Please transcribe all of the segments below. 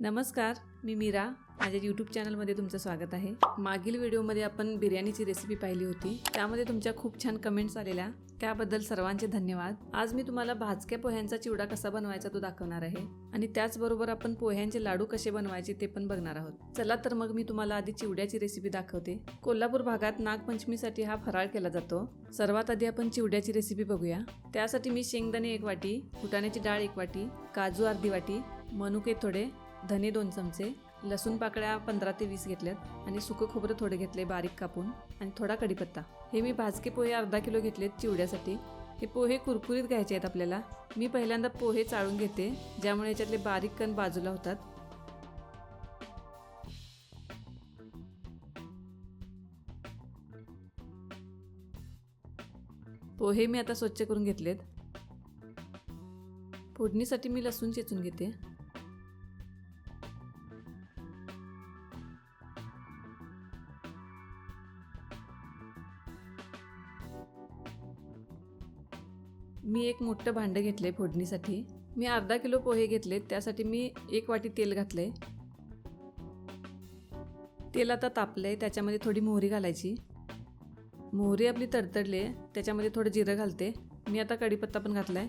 नमस्कार मी मीरा. माझ्या यूट्यूब चॅनलमध्ये तुमचं स्वागत आहे. मागील व्हिडिओमध्ये आपण बिर्याणीची रेसिपी पाहिली होती. त्यामध्ये तुमच्या खूप छान कमेंट्स आलेल्या. त्याबद्दल सर्वांचे धन्यवाद. आज मी तुम्हाला भाजक्या पोह्यांचा चिवडा कसा बनवायचा तो दाखवणार आहे. आणि त्याचबरोबर आपण पोह्यांचे लाडू कसे बनवायचे ते पण बघणार आहोत. चला तर मग मी तुम्हाला आधी चिवड्याची रेसिपी दाखवते. कोल्हापूर भागात नागपंचमीसाठी हा फराळ केला जातो. सर्वात आधी आपण चिवड्याची रेसिपी बघूया. त्यासाठी मी शेंगदाणे एक वाटी फुटाण्याची डाळ एक वाटी काजू अर्धी वाटी मनुके थोडे धने दोन चमचे लसूण पाकळ्या पंधरा ते वीस घेतल्यात आणि सुकं खोबरं थोडे घेतले बारीक कापून आणि थोडा कढीपत्ता. हे मी भाजके पोहे अर्धा किलो घेतलेत चिवड्यासाठी. हे पोहे कुरकुरीत घ्यायचे आहेत आपल्याला. मी पहिल्यांदा पोहे चाळून घेते ज्यामुळे याच्यातले बारीक कण बाजूला होतात. पोहे मी आता स्वच्छ करून घेतलेत. फोडणीसाठी मी लसूण चेचून घेते. मी एक मोठं भांडं घेतलंय फोडणीसाठी. मी अर्धा किलो पोहे घेतले त्यासाठी मी एक वाटी तेल घातलंय. तेल आता तापलंय त्याच्यामध्ये थोडी मोहरी घालायची. मोहरी आपली तडतडली आहे त्याच्यामध्ये थोडं जिरं घालते. मी आता कढीपत्ता पण घातलाय.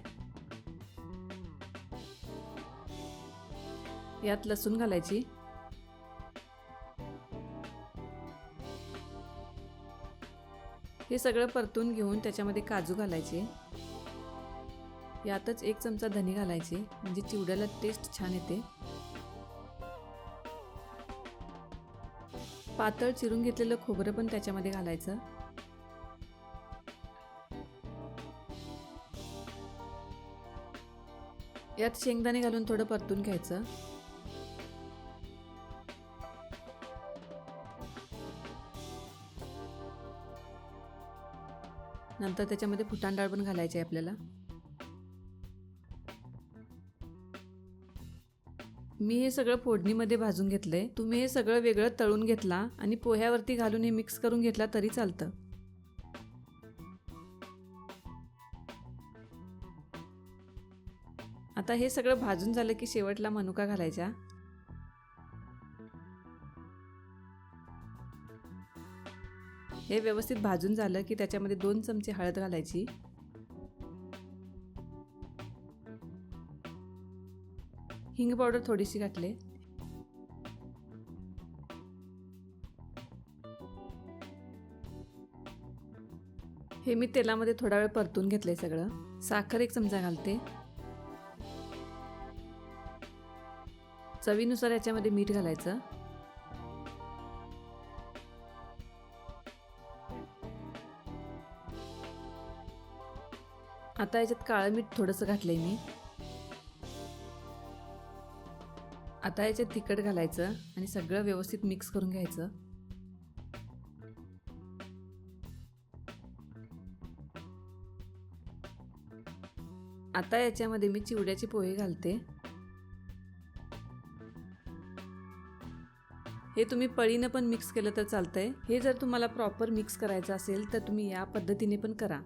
यात लसूण घालायची. हे सगळं परतून घेऊन त्याच्यामध्ये काजू घालायचे. यातच एक चमचा धने घालायचे म्हणजे चिवड्याला टेस्ट छान येते. पातळ चिरून घेतलेलं खोबरं पण त्याच्यामध्ये घालायचं. यात शेंगदाणे घालून थोडं परतून घ्यायचं. नंतर त्याच्यामध्ये फुटाण डाळ पण घालायची आहे आपल्याला. मी हे सगळं फोडणीमध्ये भाजून घेतलंय. तुम्ही हे सगळं वेगळं तळून घेतला आणि पोह्यावरती घालून हे मिक्स करून घेतला तरी चालतं. आता हे सगळं भाजून झालं की शेवटला मनुका घालायचा हे व्यवस्थित भाजून झालं की त्याच्यामध्ये दोन चमचे हळद घालायची. हिंग पावडर थोडीशी घातली. हे मी तेलामध्ये थोडा वेळ परतून घेतलंय सगळं. साखर एक चमचा घालते. चवीनुसार याच्यामध्ये मीठ घालायचं. आता याच्यात काळं मीठ थोडंसं घातलंय मी. आता याच्यात तिखट घालायचं आणि सगळं व्यवस्थित मिक्स करून घ्यायचं. आता याच्यामध्ये मी चिवड्याचे पोहे घालते. हे तुम्ही पळीनं पण मिक्स केलं तर चालतंय. हे जर तुम्हाला प्रॉपर मिक्स करायचं असेल तर तुम्ही या पद्धतीने पण करा.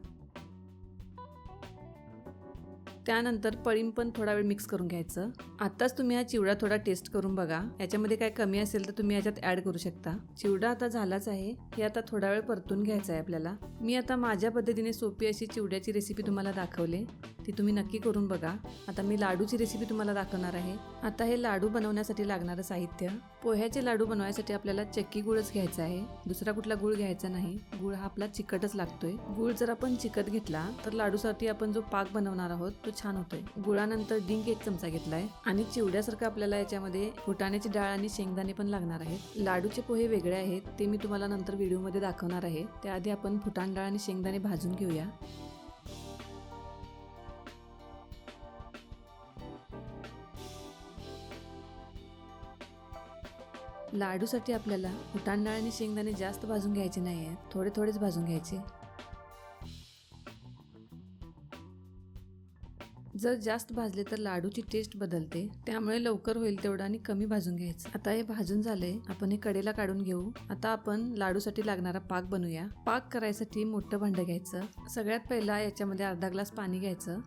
त्यानंतर पळीम पण थोडा वेळ मिक्स करून घ्यायचं. आताच तुम्ही हा चिवडा थोडा टेस्ट करून बघा. याच्यामध्ये काय कमी असेल तर तुम्ही याच्यात ॲड करू शकता. चिवडा आता झालाच आहे. हे आता थोडा वेळ परतून घ्यायचा आहे आपल्याला. मी आता माझ्या पद्धतीने सोपी अशी चिवड्याची रेसिपी तुम्हाला दाखवले. ती तुम्ही नक्की करून बघा. आता मी लाडूची रेसिपी तुम्हाला दाखवणार आहे. आता हे लाडू बनवण्यासाठी लागणारं साहित्य. पोह्याचे लाडू बनवायसाठी आपल्याला चक्की गुळच घ्यायचा आहे. दुसरा कुठला गुळ घ्यायचा नाही. गुळ हा आपला चिकटच लागतोय. गुळ जर आपण चिकट घेतला तर लाडूसाठी आपण जो पाक बनवणार आहोत तो छान होतोय. गुळानंतर डिंक एक चमचा घेतलाय. आणि चिवड्यासारखं आपल्याला याच्यामध्ये फुटाण्याची डाळ आणि शेंगदाणे पण लागणार आहेत. लाडूचे पोहे वेगळे आहेत ते मी तुम्हाला नंतर व्हिडिओमध्ये दाखवणार आहे. त्याआधी आपण फुटाण डाळ आणि शेंगदाणे भाजून घेऊया. लाडूसाठी आपल्याला फुटाण डाळ आणि शेंगदाणे जास्त भाजून घ्यायचे नाही आहेत थोडे थोडेच भाजून घ्यायचे. जर जास्त भाजले तर लाडूची टेस्ट बदलते. त्यामुळे लवकर होईल तेवढं आणि कमी भाजून घ्यायचं. आता हे भाजून झालंय. आपण हे कडेला काढून घेऊ. आता आपण लाडूसाठी लागणारा पाक बनवूया. पाक करायसाठी मोठं भांडं घ्यायचं. सगळ्यात पहिला याच्यामध्ये अर्धा ग्लास पाणी घ्यायचं.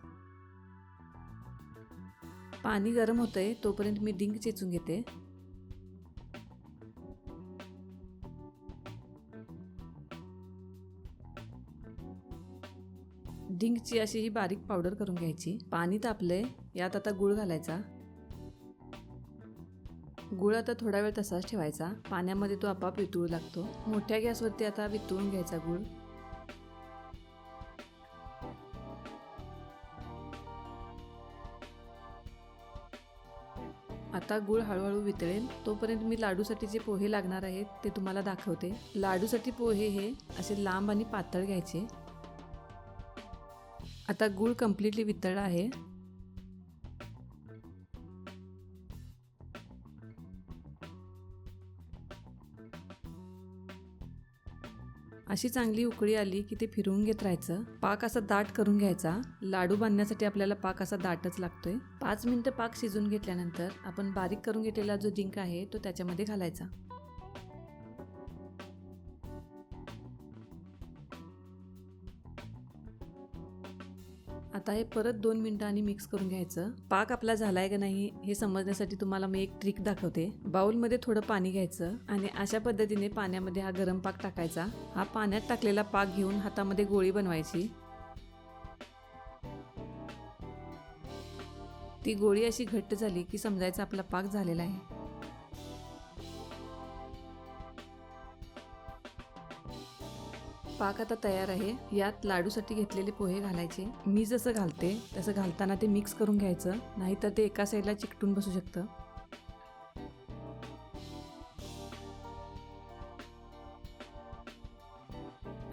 पाणी गरम होतंय तोपर्यंत मी डिंक चेचून घेते. डिंकची अशी ही बारीक पावडर करून घ्यायची. पाणी तापलंय यात आता गुळ घालायचा. गुळ आता थोडा वेळ तसाच ठेवायचा. पाण्यामध्ये तो आपाप वितळू लागतो. मोठ्या गॅसवरती आता वितळून घ्यायचा गुळ. आता गुळ हळूहळू वितळेल. तोपर्यंत मी लाडूसाठी जे पोहे लागणार आहेत ते तुम्हाला दाखवते. लाडूसाठी पोहे हे असे लांब आणि पातळ घ्यायचे. आता गूळ कम्प्लिटली वितळला आहे. अशी चांगली उकळी आली की ते फिरवून घेत राहायचं. पाक असा दाट करून घ्यायचा. लाडू बांधण्यासाठी आपल्याला पाक असा दाटच लागतोय. पाच मिनिटं पाक शिजून घेतल्यानंतर आपण बारीक करून घेतलेला जो डिंक आहे तो त्याच्यामध्ये घालायचा. आता हे परत दोन मिनटं आणि मिक्स करून घ्यायचं. पाक आपला झालाय का नाही हे समजण्यासाठी तुम्हाला मी एक ट्रिक दाखवते. बाउलमध्ये थोडं पाणी घ्यायचं आणि अशा पद्धतीने पाण्यामध्ये हा गरम पाक टाकायचा. हा पाण्यात टाकलेला पाक घेऊन हातामध्ये गोळी बनवायची. ती गोळी अशी घट्ट झाली की समजायचं आपला पाक झालेला आहे. पाक आता तयार आहे. यात लाडूसाठी घेतलेले पोहे घालायचे. मी जसं घालते तसं घालताना ते मिक्स करून घ्यायचं. नाहीतर ते एका साईडला चिकटून बसू शकतं.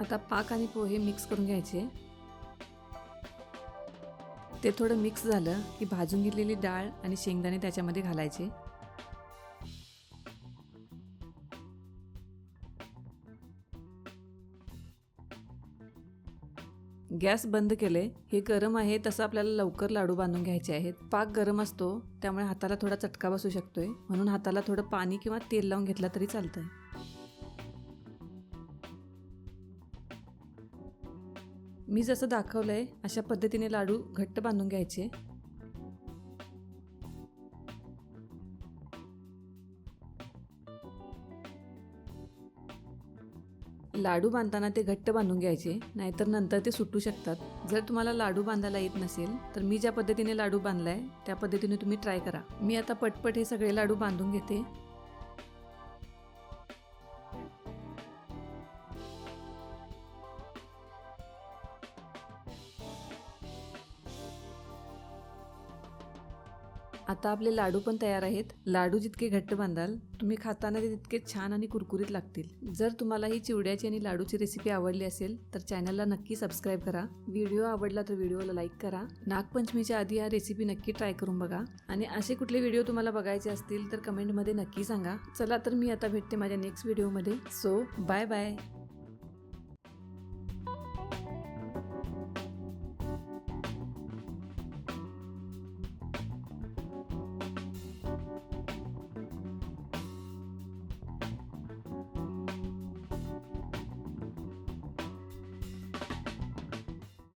आता पाक आणि पोहे मिक्स करून घ्यायचे. ते थोडं मिक्स झालं की भाजून घेतलेली डाळ आणि शेंगदाणे त्याच्यामध्ये घालायचे. गॅस बंद केले हे गरम आहे तसं आपल्याला लवकर लाडू बांधून घ्यायचे आहेत. पाक गरम असतो त्यामुळे हाताला थोडा चटका बसू शकतोय. म्हणून हाताला थोडं पाणी किंवा तेल लावून घेतला तरी चालतंय. मी जसं दाखवलंय अशा पद्धतीने लाडू घट्ट बांधून घ्यायचे. लाडू बांधताना ते घट्ट बांधून घ्यायचे नाहीतर नंतर ते सुटू शकतात. जर तुम्हाला लाडू बांधायला येत नसेल तर मी ज्या पद्धतीने लाडू बांधलाय त्या पद्धतीने तुम्ही ट्राय करा. मी आता पटपट हे सगळे लाडू बांधून घेते. आता आपले लाडू पण तयार आहेत. लाडू जितके घट्ट बांधाल तुम्ही खाताना ते तितके छान आणि कुरकुरीत लागतील. जर तुम्हाला ही चिवड्याची आणि लाडूची रेसिपी आवडली असेल तर चॅनलला नक्की सबस्क्राईब करा. व्हिडिओ आवडला तर व्हिडिओला लाईक करा. नागपंचमीच्या आधी हा रेसिपी नक्की ट्राय करून बघा. आणि असे कुठले व्हिडिओ तुम्हाला बघायचे असतील तर कमेंटमध्ये नक्की सांगा. चला तर मी आता भेटते माझ्या नेक्स्ट व्हिडिओमध्ये सो बाय बाय